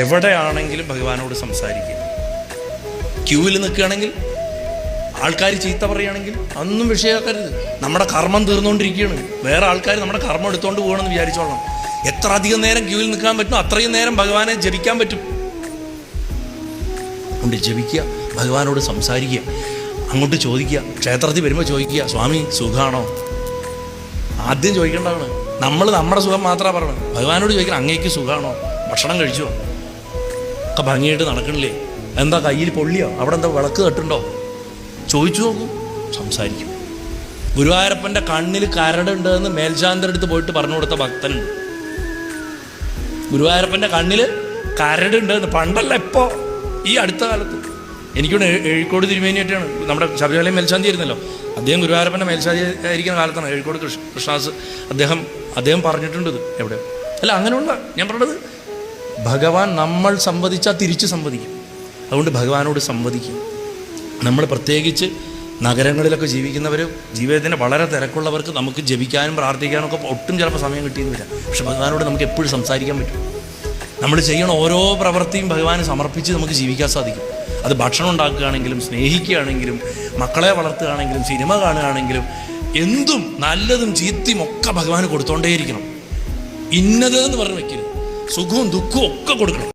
എവിടെയാണെങ്കിലും ഭഗവാനോട് സംസാരിക്കുക. ക്യൂവിൽ നിൽക്കുകയാണെങ്കിൽ ആൾക്കാർ ചീത്ത പറയുകയാണെങ്കിൽ അതൊന്നും വിഷയമാക്കരുത്. നമ്മുടെ കർമ്മം തീർന്നുകൊണ്ടിരിക്കുകയാണ്. വേറെ ആൾക്കാർ നമ്മുടെ കർമ്മം എടുത്തുകൊണ്ട് പോകണമെന്ന് വിചാരിച്ചോളാം എത്ര അധികം നേരം ക്യൂവിൽ നിൽക്കാൻ പറ്റും അത്രയും നേരം ഭഗവാനെ ജപിക്കാൻ പറ്റും. കൊണ്ട് ജപിക്കുക ഭഗവാനോട് സംസാരിക്കുക അങ്ങോട്ട് ചോദിക്കുക ക്ഷേത്രത്തിൽ വരുമ്പോൾ ചോദിക്കുക സ്വാമി സുഖമാണോ ആദ്യം ചോദിക്കേണ്ടതാണ്. നമ്മൾ നമ്മുടെ സുഖം മാത്രമാണ് പറയണം ഭഗവാനോട് ചോദിക്കണം അങ്ങേക്ക് സുഖമാണോ ഭക്ഷണം കഴിച്ചോ? ഒക്കെ ഭംഗിയായിട്ട് നടക്കണില്ലേ? എന്താ കയ്യിൽ പൊള്ളിയോ? അവിടെ എന്താ വിളക്ക് കെട്ടുണ്ടോ ചോദിച്ചു നോക്കും. സംസാരിക്കും. ഗുരുവായൂരപ്പന്റെ കണ്ണിൽ കരടുണ്ട് എന്ന് മേൽശാന്തരുടെ അടുത്ത് പോയിട്ട് പറഞ്ഞു കൊടുത്ത ഭക്തനുണ്ട്. ഗുരുവായൂരപ്പന്റെ കണ്ണിൽ കരടുണ്ട് എന്ന് പണ്ടല്ല ഇപ്പോൾ ഈ അടുത്ത കാലത്ത്. എനിക്കൊണ്ട് എഴിക്കോട് തിരുമേനിയായിട്ടാണ് നമ്മുടെ ശബരിമലയിൽ മേൽശാന്തി ആയിരുന്നല്ലോ. അദ്ദേഹം ഗുരുവായൂരപ്പന്റെ മേൽശാന്തി ആയിരിക്കുന്ന കാലത്താണ് എഴിക്കോട് കൃഷ്ണ കൃഷ്ണദാസ്. അദ്ദേഹം അദ്ദേഹം പറഞ്ഞിട്ടുണ്ട് എവിടെ? അല്ല അങ്ങനെയുള്ള ഞാൻ പറഞ്ഞത് ഭഗവാൻ നമ്മൾ സംവദിച്ചാൽ തിരിച്ച് സംവദിക്കും. അതുകൊണ്ട് ഭഗവാനോട് സംവദിക്കും. നമ്മൾ പ്രത്യേകിച്ച് നഗരങ്ങളിലൊക്കെ ജീവിക്കുന്നവർ ജീവിതത്തിന് വളരെ തിരക്കുള്ളവർക്ക് നമുക്ക് ജപിക്കാനും പ്രാർത്ഥിക്കാനും ഒക്കെ ഒട്ടും ചിലപ്പോൾ സമയം കിട്ടിയെന്ന് വരാം. പക്ഷെ ഭഗവാനോട് നമുക്ക് എപ്പോഴും സംസാരിക്കാൻ പറ്റും. നമ്മൾ ചെയ്യണ ഓരോ പ്രവൃത്തിയും ഭഗവാന് സമർപ്പിച്ച് നമുക്ക് ജീവിക്കാൻ സാധിക്കും. അത് ഭക്ഷണം ഉണ്ടാക്കുകയാണെങ്കിലും സ്നേഹിക്കുകയാണെങ്കിലും മക്കളെ വളർത്തുകയാണെങ്കിലും സിനിമ കാണുകയാണെങ്കിലും എന്തും നല്ലതും ചീത്തയും ഒക്കെ ഭഗവാന് കൊടുത്തോണ്ടേയിരിക്കണം. ഇന്നത് എന്ന് പറഞ്ഞ് വെക്കരുത്. സുഖവും ദുഃഖവും ഒക്കെ കൊടുക്കണം